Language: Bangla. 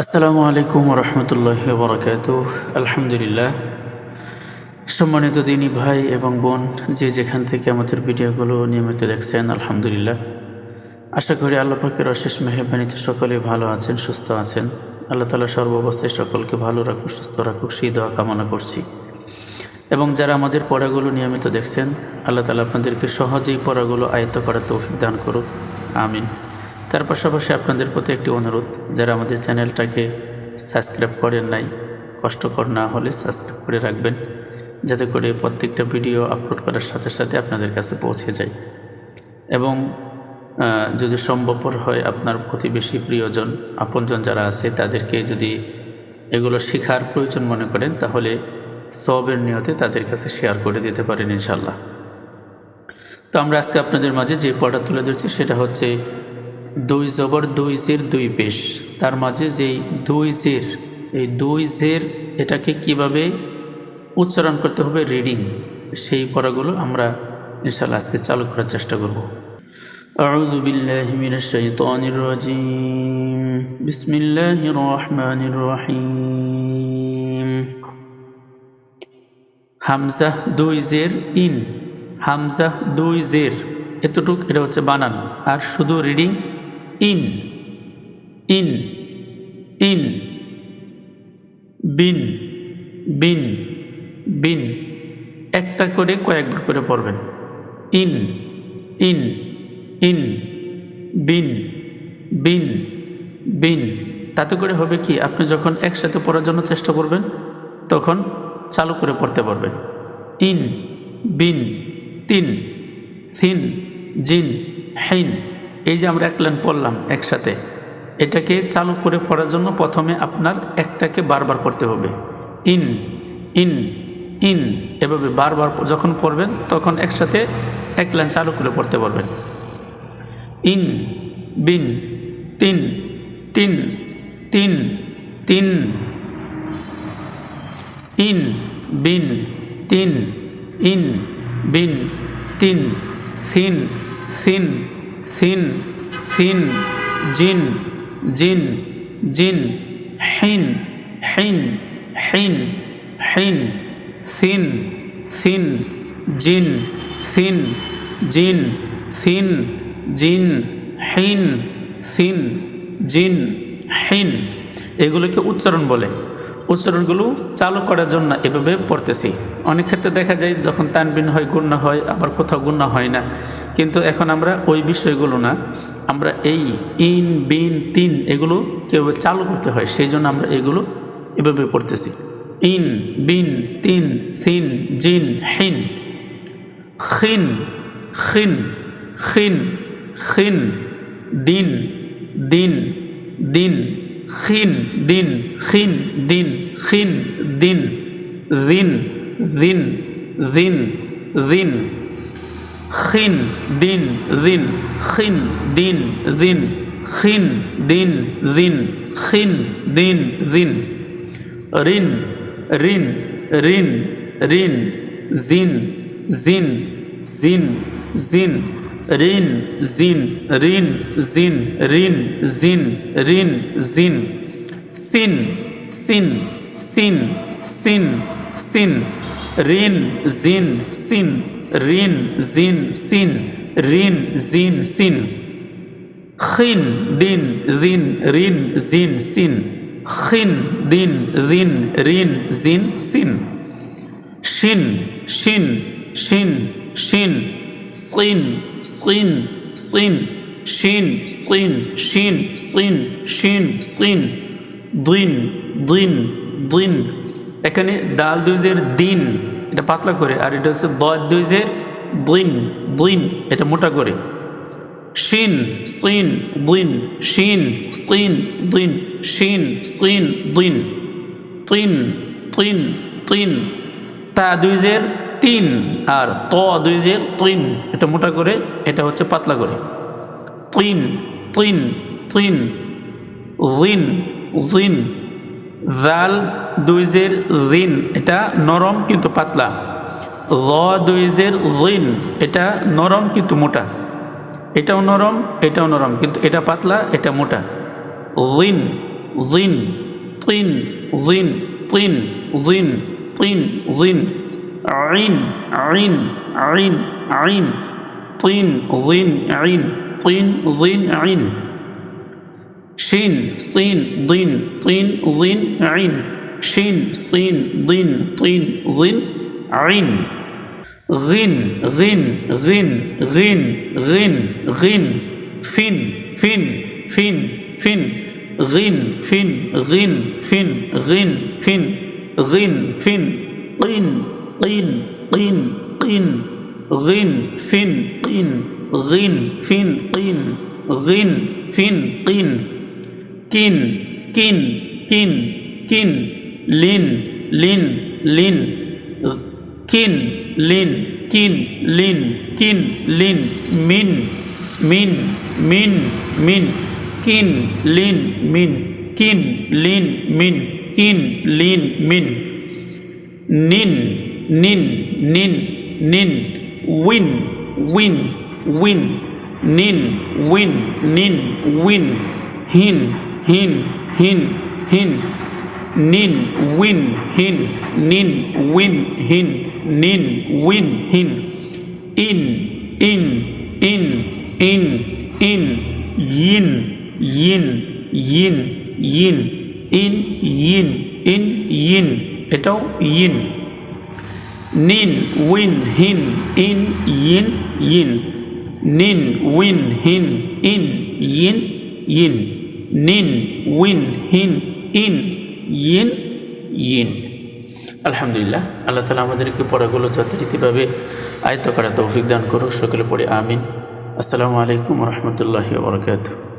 আসসালামু আলাইকুম রহমতুল্লাহ বরকাত আলহামদুলিল্লাহ। সম্মানিত দিনী ভাই এবং বোন, যে যেখান থেকে আমাদের ভিডিওগুলো নিয়মিত দেখছেন, আলহামদুলিল্লাহ। আশা করি আল্লাহ পাকের অশেষ মেহরবানিতে সকলে ভালো আছেন, সুস্থ আছেন। আল্লাহ তালা সর্বাবস্থায় সকলকে ভালো রাখুক, সুস্থ রাখুক, সেই দোয়া কামনা করছি। এবং যারা আমাদের পড়াগুলো নিয়মিত দেখছেন, আল্লাহ তালা আপনাদেরকে সহজেই পড়াগুলো আয়ত্ত করার তৌফিক দান করুক। আমিন। তার পাশাপাশি আপনাদের প্রতি একটি অনুরোধ, যারা আমাদের চ্যানেলটাকে সাবস্ক্রাইব করেন নাই, কষ্টকর না হলে সাবস্ক্রাইব করে রাখবেন, যাতে করে প্রত্যেকটা ভিডিও আপলোড করার সাথে সাথে আপনাদের কাছে পৌঁছে যায়। এবং যদি সম্ভবপর হয় আপনার প্রতিবেশী প্রিয়জন, আপনজন যারা আছে, তাদেরকে যদি এগুলো শেখার প্রয়োজন মনে করেন, তাহলে সবের নিয়তে তাদের কাছে শেয়ার করে দিতে পারেন ইনশাল্লাহ তো আমরা আজকে আপনাদের মাঝে যে পড়া তুলে ধরছি, সেটা হচ্ছে দুই জবর দুই জের দুই পেশ তার মাঝে যেই দুই জের এই দুই জের এটাকে কিভাবে উচ্চারণ করতে হবে রিডিং সেই পড়াগুলো আমরা ইনশাল্লাহ আজকে চালু করার চেষ্টা করব أعوذ بالله من الشيطان الرجيم بسم الله الرحمن الرحيم হামজা দুই জের ইন হামজা দুই জের এতটুক এটা হচ্ছে বানান আর শুধু রিডিং ইন ইন ইন, বিন বিন বিন। একটা করে কয়েকবার করে পড়বেন। ইন ইন ইন, বিন বিন বিন। তাতে করে হবে কি, আপনি যখন একসাথে পড়ার জন্য চেষ্টা করবেন, তখন চালু করে পড়তে পারবেন। ইন, বিন, তিন থিন জিন, হেইন। এই যে আমরা এক লাইন পড়লাম একসাথে, এটাকে চালু করে পড়ার জন্য প্রথমে আপনার একটাকে বারবার পড়তে হবে। ইন ইন ইন এভাবে বারবার যখন পড়বেন তখন একসাথে এক লাইন চালু করে পড়তে পারবেন। ইন, বিন, তিন তিন তিন তিন, ইন, বিন, তিন, ইন, বিন, তিন, সিন সিন সিন সিন, জিন জিন জিন, হিন হিন হিন হিন, সিন সিন, জিন সিন জিন সিন, জিন, হিন, সিন, জিন, হিন। এগুলোকে উচ্চারণ বলে। উচ্চারণগুলো চালু করার জন্য এভাবে পড়তেছি। অনেক ক্ষেত্রে দেখা যায় যখন তানবিন হয় গুণ্য হয়, আবার কোথাও গুণ্য হয় না। কিন্তু এখন আমরা ওই বিষয়গুলো না, আমরা এই ইন, বিন, তিন এগুলো কেউ চালু করতে হয়। সেই জন্য আমরা এগুলো এভাবে পড়তেছি। ইন, বিন, তিন, সিন, জিন, হিন। খিন খিন খিন খিন, দিন দিন দিন। খিন দিন খিন দিন খিন দিন দিন দিন দিন দিন। খিন দিন দিন খিন দিন দিন খিন দিন দিন খিন দিন দিন। রিন রিন রিন রিন জিন জিন জিন জিন। রিন জিন রিন জিন রিন জিন রিন জিন। সিন সিন সিন সিন সিন। রিন জিন, সিন রিন জিন, সিন রিন জিন, সিন। খিন দিন রিন রিন জিন, সিন। খিন দিন রিন রিন জিন, সিন। শিন শিন শিন শিন। সিন সিন সিন শিন সিন শিন সিন শিন সিন দিন দিন দিন এখানে দাল দুইজের দিন, এটা পাতলা করে, আর এটা হচ্ছে দ দুইজের দিন দিন এটা মোটা করে। শিন সিন দিন শিন সিন দিন শিন সিন দিন তিন তিন তিন তা দুইজের তিন আর ত দুইজের তিন, এটা মোটা করে, এটা হচ্ছে পাতলা করে। তিন তিন তিন, ঋণ ঋণ। জাল দুই দুইজের ঋণ, এটা নরম কিন্তু পাতলা। র দুই দুইজের ঋণ, এটা নরম কিন্তু মোটা। এটাও নরম এটাও নরম, কিন্তু এটা পাতলা, এটা মোটা। ঋণ জিন তিন জিন তিন জিন তিন জিন عين عين عين عين. طين ظين عين. طين ظين عين. شين صين ضين. طين ظين عين. شين صين ضين. طين ظين عين. غن غن غن غن غن فين فين فين فين. فن غن فين غن فين غن فين. غن فين قن قن قن قن غن فن قن غن فن قن غن فن قن كن كن كن كن لن لن لن كن لن كن لن كن لن من من من من كن لن من كن لن من كن لن من نن nin nin nin. Win win win. Nin win nin, win. Hin hin hin hin. Nin, win, hin. Nin, win, hin. Nin, win, hin. In in in in in. Yin yin yin yin. In yin in, yin. এটাও yin. নিন, উইন, হিন, ইন ইন ইন। নিন, উইন, হিন, ইন ইন ইন। নিন, উইন, হিন, ইন ইন ইন। আলহামদুলিল্লাহ, আল্লাহ তালা আমাদেরকে পড়াগুলো যথারীতিভাবে আয়ত্ত করা তৌফিক দান করুক। সকলে পড়ে আমিন। আসসালামু আলাইকুম রহমতুল্লাহি বরকাত